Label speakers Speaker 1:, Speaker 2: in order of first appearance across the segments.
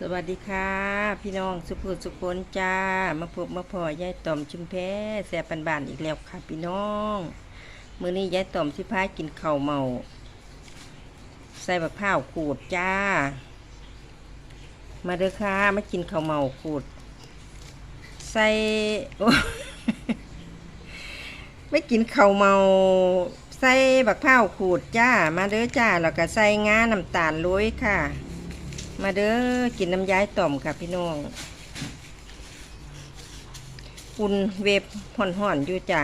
Speaker 1: สวัสดีค่ะ พี่น้องสุภูสุคนจ้า มาพบมาพอยายต่อมชุมแพ้แซ่ปันบานอีกแล้วค่ะ พี่น้องมื้อนี้ยายต่อมสิพากินข้าวเมา ใส่บักพร้าวขูดจ้า มาเด้อค่ะมากินข้าวเมาขูด ใส่ไม่กินข้าวเมา ใส่บักพร้าวขูดจ้า มาเด้อจ้าแล้วก็ใส่งาน้ำตาลโรยค่ะ มาเด้อกินน้ำย้ายต่อมค่ะพี่น้องอุ่นเวฟห่อนๆอยู่จ้ะ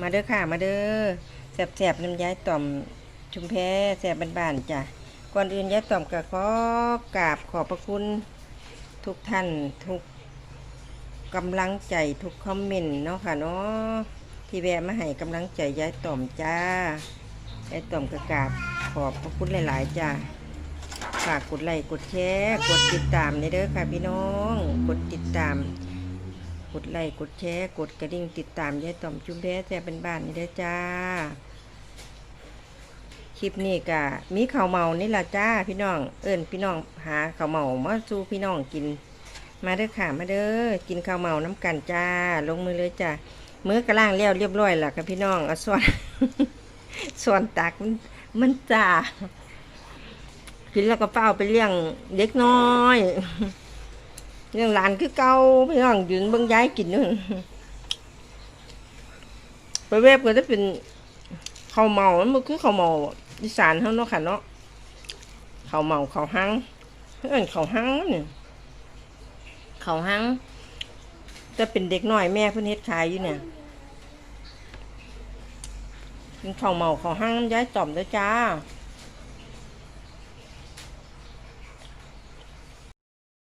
Speaker 1: มาเด้อค่ะมาเด้อแสบๆน้ำย้ายต่อมชุมแพแสบบานๆจ้ะก่อนอื่นย้ายต่อมก็ขอกราบขอบพระคุณ ทุกท่านทุกกำลังใจทุกคอมเมนต์เนาะค่ะเนาะที่แวะมาให้กำลังใจย้ายต่อมจ้าย้ายต่อมก็กราบขอบพระคุณหลาย ๆ จ้า ฝากกดไลค์กดแชร์กดติดตามในเด้อค่ะพี่น้อง กดติดตาม กดไลค์กดแชร์กดกระดิ่งติดตามยายต่อมชุมแพแซ่เป็นบ้านนี่เด้อจ้า คลิปนี้ก็มีข้าวเมานี่ละจ้าพี่น้อง เอิญพี่น้องหาข้าวเมามาสู่พี่น้องกิน มาเด้อค่ะมาเด้อกินข้าวเมาน้ำกันจ้า ลงมือเลยจ้ามื้อกระล่างแล้วเรียบร้อยแล้วค่ะพี่น้องเอาส่วนส่วนตักมันมันจ้า กินแล้วก็เฝ้าไปเลี้ยงเด็กน้อยเลี้ยงหลานคือเก่าพี่น้องยืนเบิ่งย้ายกินนู่นไปเว็บก็จะเป็นข้าวเมามันคือข้าวเมาอีสานเฮาเนาะค่ะเนาะข้าวเมาข้าวหังเอิ้นข้าวหังเนี่ยข้าวหังจะเป็นเด็กน้อยแม่เพิ่นเฮ็ดขายอยู่เนี่ยกินข้าวเมาข้าวหังย้ายต่อมด้อจ้า